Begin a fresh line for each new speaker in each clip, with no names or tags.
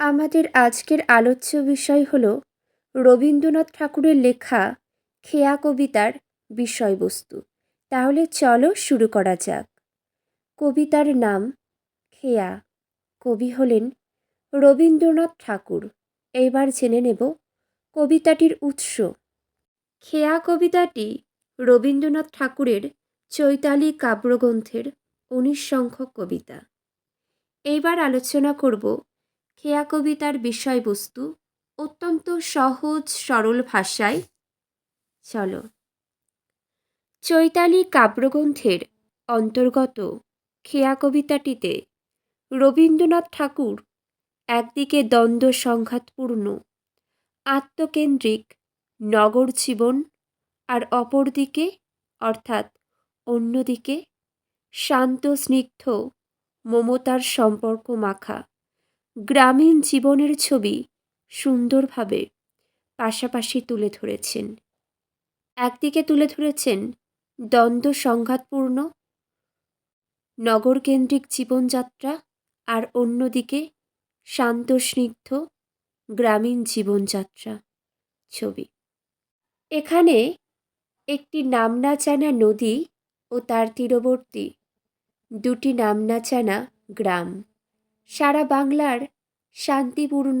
আমাদের আজকের আলোচ্য বিষয় হল রবীন্দ্রনাথ ঠাকুরের লেখা খেয়া কবিতার বিষয়বস্তু। তাহলে চলো শুরু করা যাক। কবিতার নাম খেয়া। কবি হলেন রবীন্দ্রনাথ ঠাকুর। এইবার জেনে নেব কবিতাটির উৎস। খেয়া কবিতাটি রবীন্দ্রনাথ ঠাকুরের চৈতালি কাব্যগ্রন্থের উনিশ সংখ্যক কবিতা। এইবার আলোচনা করব খেয়া কবিতার বিষয়বস্তু অত্যন্ত সহজ, সরল ভাষায় চলো। চৈতালি কাব্যগ্রন্থের অন্তর্গত খেয়া কবিতাটিতে রবীন্দ্রনাথ ঠাকুর একদিকে দ্বন্দ্ব সংঘাতপূর্ণ, আত্মকেন্দ্রিক নগর জীবন আর অপরদিকে, অর্থাৎ অন্যদিকে, শান্ত, স্নিগ্ধ, মমতার সম্পর্ক মাখা। গ্রামীণ জীবনের ছবি সুন্দরভাবে পাশাপাশি তুলে ধরেছেন। একদিকে তুলে ধরেছেন দ্বন্দ্ব সংঘাতপূর্ণ, নগরকেন্দ্রিক জীবনযাত্রা, আর অন্যদিকে শান্ত স্নিগ্ধ গ্রামীণ জীবনযাত্রা ছবি। এখানে একটি নামনা জানা নদী ও তার তীরবর্তী দুটি নামনা জানা গ্রাম। সারা বাংলার শান্তিপূর্ণ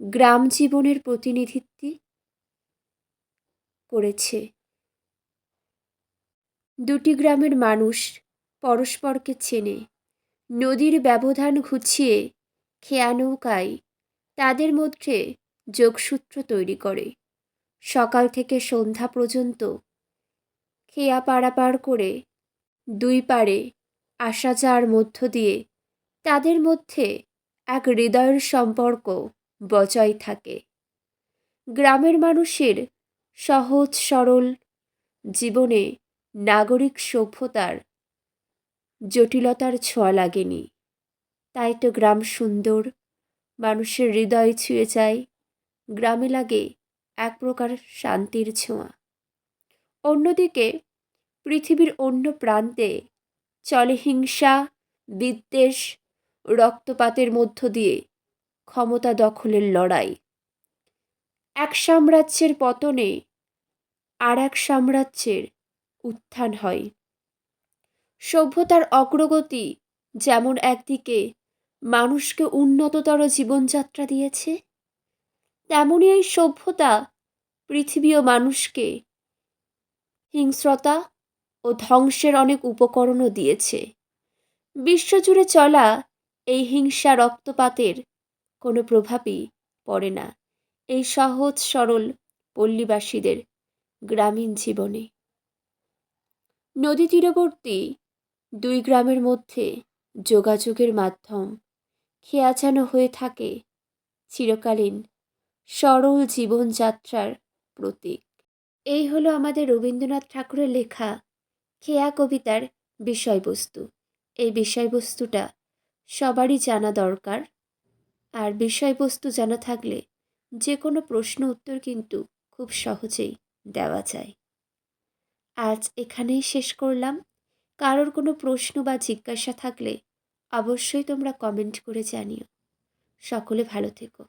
গ্রাম জীবনের প্রতিনিধিত্ব করেছে। দুটি গ্রামের মানুষ পরস্পরকে চেনে, নদীর ব্যবধান ঘুচিয়ে খেয়া নৌকায় তাদের মধ্যে যোগসূত্র তৈরি করে। সকাল থেকে সন্ধ্যা পর্যন্ত খেয়া পারাপার করে দুই পারে আসা যাওয়ার মধ্য দিয়ে তাদের মধ্যে এক হৃদয়ের সম্পর্ক বজায় থাকে। গ্রামের মানুষের সহজ, সরল জীবনে নাগরিক সভ্যতার জটিলতার ছোঁয়া লাগেনি। তাই তো গ্রাম সুন্দর, মানুষের হৃদয় ছুঁয়ে যায়, গ্রামে লাগে এক প্রকার শান্তির ছোঁয়া। অন্যদিকে পৃথিবীর অন্য প্রান্তে চলে হিংসা, বিদ্বেষ রক্তপাতের মধ্য দিয়ে ক্ষমতা দখলের লড়াই। এক সাম্রাজ্যের পতনে আর এক সাম্রাজ্যের উত্থান হয়। সভ্যতার অগ্রগতি যেমন একদিকে মানুষকে উন্নততর জীবনযাত্রা দিয়েছে তেমনই এই সভ্যতা পৃথিবী ও মানুষকে হিংস্রতা ও ধ্বংসের অনেক উপকরণও দিয়েছে। বিশ্বজুড়ে চলা এই হিংসা রক্তপাতের কোনো প্রভাবই পড়ে না। এই সহজ, সরল পল্লীবাসীদের গ্রামীণ জীবনে। নদী তীরবর্তী দুই গ্রামের মধ্যে যোগাযোগের মাধ্যম খেয়া যেন হয়ে থাকে চিরকালীন সরল জীবনযাত্রার প্রতীক। এই হলো আমাদের রবীন্দ্রনাথ ঠাকুরের লেখা খেয়া কবিতার বিষয়বস্তু। এই বিষয়বস্তুটা সবারই জানা দরকার। আর বিষয়বস্তু জানা থাকলে যে কোনো প্রশ্ন উত্তর কিন্তু খুব সহজেই দেওয়া যায়। আজ এখানেই শেষ করলাম। কারোর কোনো প্রশ্ন বা জিজ্ঞাসা থাকলে অবশ্যই তোমরা কমেন্ট করে জানিও। সকলে ভালো থেকো।